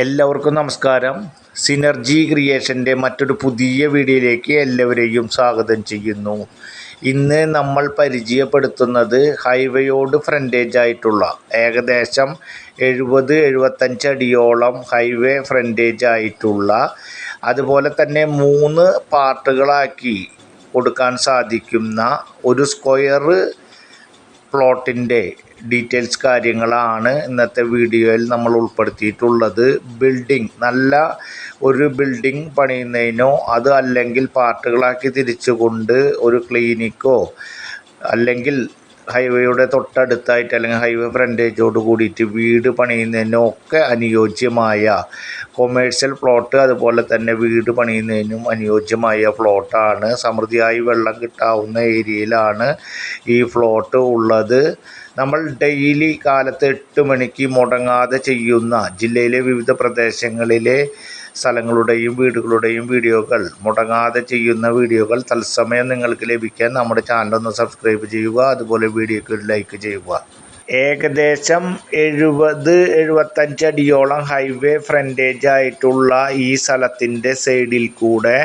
എല്ലാവർക്കും നമസ്കാരം. സിനർജി ക്രിയേഷന്റെ മറ്റൊരു പുതിയ വീഡിയോയിലേക്ക് എല്ലാവരെയും സ്വാഗതം ചെയ്യുന്നു. ഇന്ന് നമ്മൾ പരിചയപ്പെടുത്തുന്നത് ഹൈവേയോട് ഫ്രണ്ടേജ് ആയിട്ടുള്ള ഏകദേശം എഴുപത് എഴുപത്തഞ്ച് അടിയോളം ഹൈവേ ഫ്രണ്ടേജ് ആയിട്ടുള്ള അതുപോലെ തന്നെ മൂന്ന് പാർട്ടുകളാക്കി കൊടുക്കാൻ സാധിക്കുന്ന ഒരു സ്ക്വയർ പ്ലോട്ടിന്റെ ഡീറ്റെയിൽസ് കാര്യങ്ങളാണ് ഇന്നത്തെ വീഡിയോയിൽ നമ്മൾ ഉൾപ്പെടുത്തിയിട്ടുള്ളത്. ബിൽഡിംഗ് നല്ല ഒരു ബിൽഡിംഗ് പണിയുന്നതിനോ അത് അല്ലെങ്കിൽ പാർട്ടുകളാക്കി തിരിച്ചുകൊണ്ട് ഒരു ക്ലിനിക്കോ അല്ലെങ്കിൽ ഹൈവേയുടെ തൊട്ടടുത്തായിട്ട് അല്ലെങ്കിൽ ഹൈവേ ഫ്രണ്ടേജോട് കൂടിയിട്ട് വീട് പണിയുന്നതിനോ ഒക്കെ അനുയോജ്യമായ കൊമേഴ്സ്യൽ പ്ലോട്ട് അതുപോലെ തന്നെ വീട് പണിയുന്നതിനും അനുയോജ്യമായ പ്ലോട്ടാണ് സമൃദ്ധിയായി വെള്ളം കിട്ടാവുന്ന ഏരിയയിലാണ് ഈ പ്ലോട്ട് ഉള്ളത്. നമ്മൾ ഡെയിലി കാലത്ത് എട്ട് മണിക്ക് മുടങ്ങാതെ ചെയ്യുന്ന ജില്ലയിലെ വിവിധ പ്രദേശങ്ങളിലെ സ്ഥലങ്ങളുടെയും വീടുകളുടെയും വീഡിയോകൾ മുടങ്ങാതെ ചെയ്യുന്ന വീഡിയോകൾ തത്സമയം നിങ്ങൾക്ക് ലഭിക്കാൻ നമ്മുടെ ചാനലൊന്ന് സബ്സ്ക്രൈബ് ചെയ്യുക അതുപോലെ വീഡിയോക്ക് ലൈക്ക് ചെയ്യുക. ഏകദേശം എഴുപത് എഴുപത്തഞ്ച് അടിയോളം ഹൈവേ ഫ്രണ്ടേജ് ആയിട്ടുള്ള ഈ സ്ഥലത്തിന്റെ സൈഡിൽ കൂടെ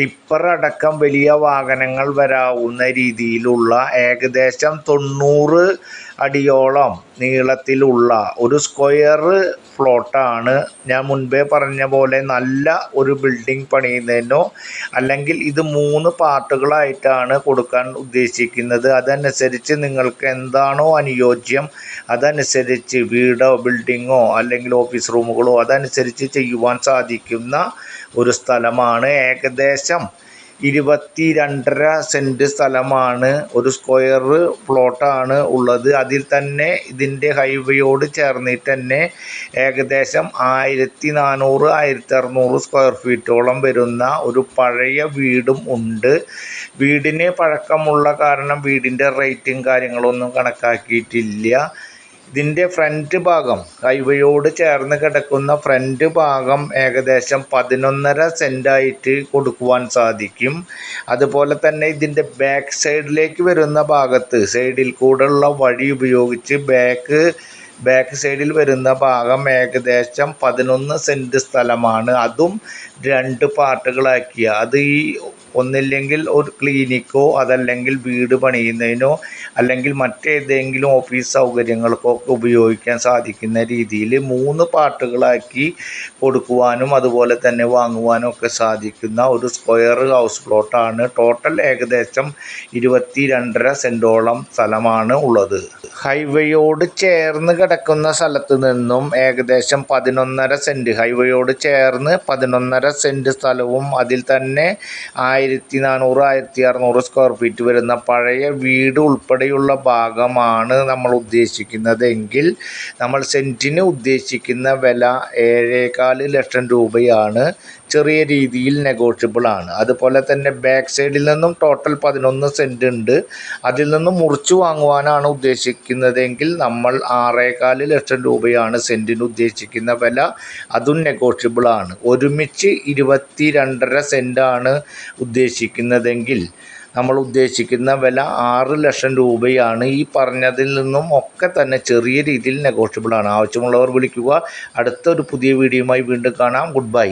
ടിപ്പർ അടക്കം വലിയ വാഹനങ്ങൾ വരാവുന്ന രീതിയിലുള്ള ഏകദേശം തൊണ്ണൂറ് അടിയോളം നീളത്തിലുള്ള ഒരു സ്ക്വയർ പ്ലോട്ടാണ് ഞാൻ മുൻപേ പറഞ്ഞ പോലെ നല്ല ഒരു ബിൽഡിംഗ് പണിയുന്നതിനോ അല്ലെങ്കിൽ ഇത് മൂന്ന് പാർട്ടുകളായിട്ടാണ് കൊടുക്കാൻ ഉദ്ദേശിക്കുന്നത്. അതനുസരിച്ച് നിങ്ങൾക്ക് എന്താണോ അനുയോജ്യം അതനുസരിച്ച് വീടോ ബിൽഡിങ്ങോ അല്ലെങ്കിൽ ഓഫീസ് റൂമുകളോ അതനുസരിച്ച് ചെയ്യുവാൻ സാധിക്കുന്ന ഒരു സ്ഥലമാണ്. ഏകദേശം ഇരുപത്തി രണ്ടര സെന്റ് സ്ഥലമാണ് ഒരു സ്ക്വയർ പ്ലോട്ടാണ് ഉള്ളത്. അതിൽ തന്നെ ഇതിന്റെ ഹൈവേയോട് ചേർന്നിട്ട് തന്നെ ഏകദേശം ആയിരത്തി നാനൂറ് ആയിരത്തി അറുന്നൂറ് സ്ക്വയർ ഫീറ്റോളം വരുന്ന ഒരു പഴയ വീടും ഉണ്ട്. വീടിന് പഴക്കമുള്ള കാരണം വീടിന്റെ റേറ്റും കാര്യങ്ങളൊന്നും കണക്കാക്കിയിട്ടില്ല. ഇതിന്റെ ഫ്രണ്ട് ഭാഗം ഹൈവേയോട് ചേർന്ന് കിടക്കുന്ന ഫ്രണ്ട് ഭാഗം ഏകദേശം പതിനൊന്നര സെന്റായിട്ട് കൊടുക്കുവാൻ സാധിക്കും. അതുപോലെ തന്നെ ഇതിന്റെ ബാക്ക് സൈഡിലേക്ക് വരുന്ന ഭാഗത്ത് സൈഡിൽ കൂടെയുള്ള വഴി ഉപയോഗിച്ച് ബാക്ക് ബാക്ക് സൈഡിൽ വരുന്ന ഭാഗം ഏകദേശം പതിനൊന്ന് സെന്റ് സ്ഥലമാണ്. അതും രണ്ട് പാർട്ടുകളാക്കിയ അത് ഈ ഒന്നില്ലെങ്കിൽ ഒരു ക്ലിനിക്കോ അതല്ലെങ്കിൽ വീട് പണിയുന്നതിനോ അല്ലെങ്കിൽ മറ്റേതെങ്കിലും ഓഫീസ് സൗകര്യങ്ങൾക്കോ ഒക്കെ ഉപയോഗിക്കാൻ സാധിക്കുന്ന രീതിയിൽ മൂന്ന് പാർട്ടുകളാക്കി കൊടുക്കുവാനും അതുപോലെ തന്നെ വാങ്ങുവാനും ഒക്കെ സാധിക്കുന്ന ഒരു സ്ക്വയർ ഹൗസ് പ്ലോട്ടാണ് ടോട്ടൽ ഏകദേശം ഇരുപത്തി രണ്ടര സെന്റോളം സ്ഥലമാണ് ഉള്ളത്. ഹൈവേയോട് ചേർന്ന് കിടക്കുന്ന സ്ഥലത്ത് നിന്നും ഏകദേശം പതിനൊന്നര സെന്റ് ഹൈവേയോട് ചേർന്ന് പതിനൊന്നര സെന്റ് സ്ഥലവും അതിൽ തന്നെ ആയിരത്തി നാനൂറ് ആയിരത്തി അറുന്നൂറ് സ്ക്വയർ ഫീറ്റ് വരുന്ന പഴയ വീട് ഉൾപ്പെടെയുള്ള ഭാഗമാണ് നമ്മൾ ഉദ്ദേശിക്കുന്നതെങ്കിൽ നമ്മൾ സെന്റിന് ഉദ്ദേശിക്കുന്ന വില ഏഴേകാൽ ലക്ഷം രൂപയാണ്. ചെറിയ രീതിയിൽ നെഗോഷ്യബിൾ ആണ്. അതുപോലെ തന്നെ ബാക്ക് സൈഡിൽ നിന്നും ടോട്ടൽ പതിനൊന്ന് സെന്റ് ഉണ്ട്. അതിൽ നിന്നും മുറിച്ചു വാങ്ങുവാനാണ് ഉദ്ദേശിക്കുന്നതെങ്കിൽ നമ്മൾ ആറേകാൽ ലക്ഷം രൂപയാണ് സെന്റിന് ഉദ്ദേശിക്കുന്ന വില. അതും നെഗോഷ്യബിൾ ആണ്. ഒരുമിച്ച് ഇരുപത്തി രണ്ടര സെന്റാണ് ഉദ്ദേശിക്കുന്നതെങ്കിൽ നമ്മൾ ഉദ്ദേശിക്കുന്ന വില ആറ് ലക്ഷം രൂപയാണ്. ഈ പറഞ്ഞതിൽ നിന്നും ഒക്കെ തന്നെ ചെറിയ രീതിയിൽ നെഗോഷ്യബിൾ ആണ്. ആവശ്യമുള്ളവർ വിളിക്കുക. അടുത്തൊരു പുതിയ വീഡിയോയുമായി വീണ്ടും കാണാം. Good bye